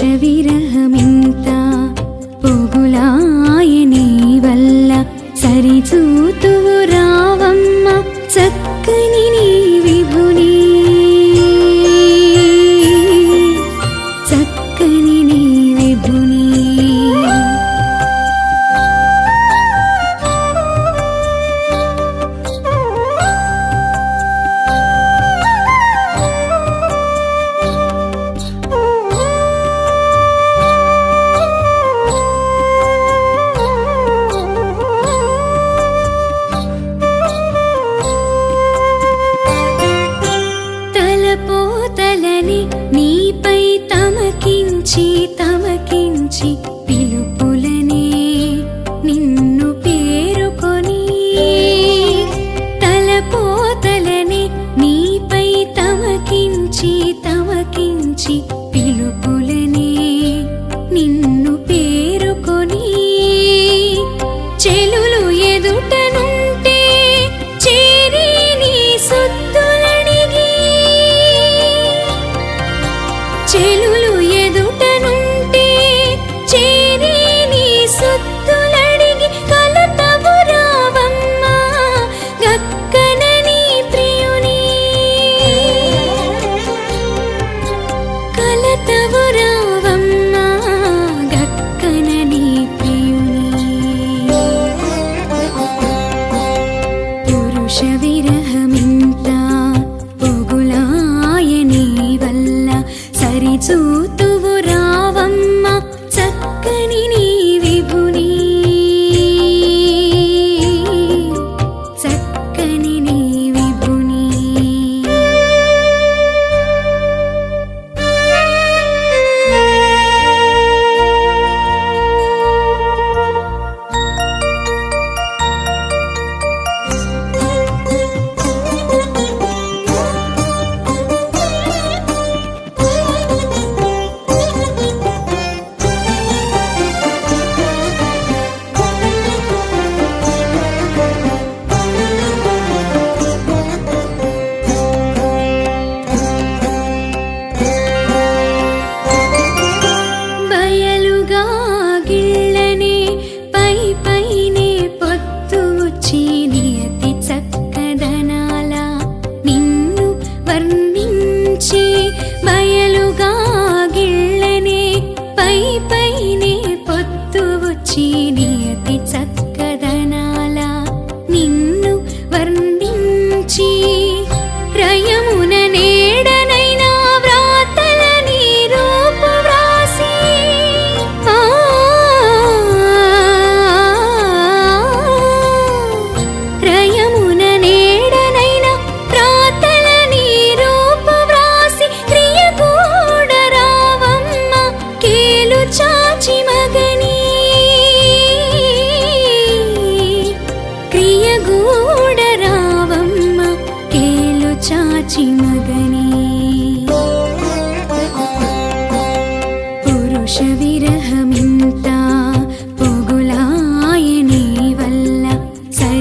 வீர നിന്നു പേ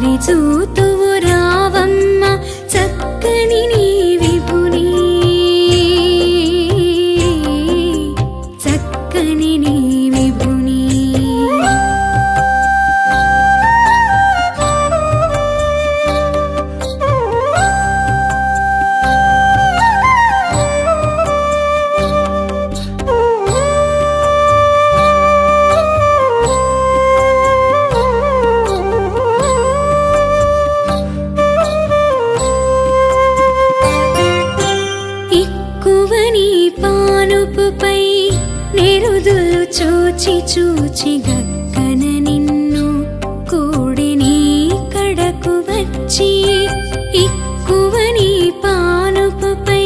民族。చూదులు చూచి చూచి గక్కన నిన్ను కూడిని కడకు వచ్చి ఎక్కువ నీ పానుపై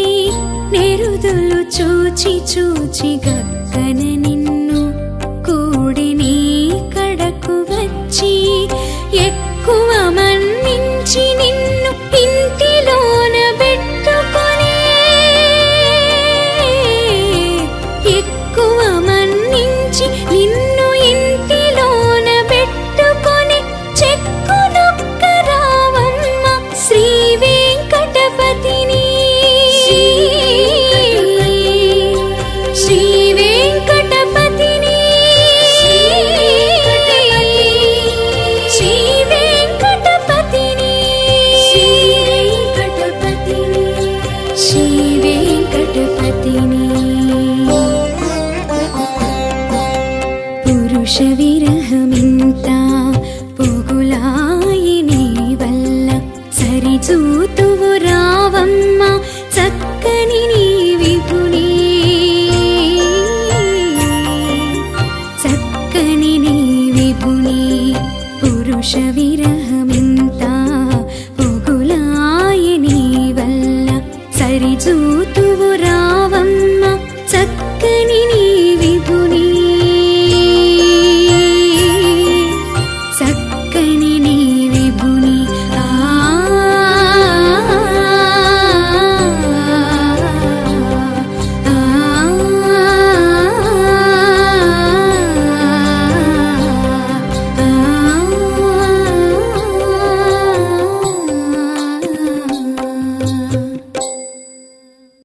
నెరుదులు చూచి చూచి గక్కన మగుని పురుష విరహమింత పొగులాయని వల్ల సరిచూత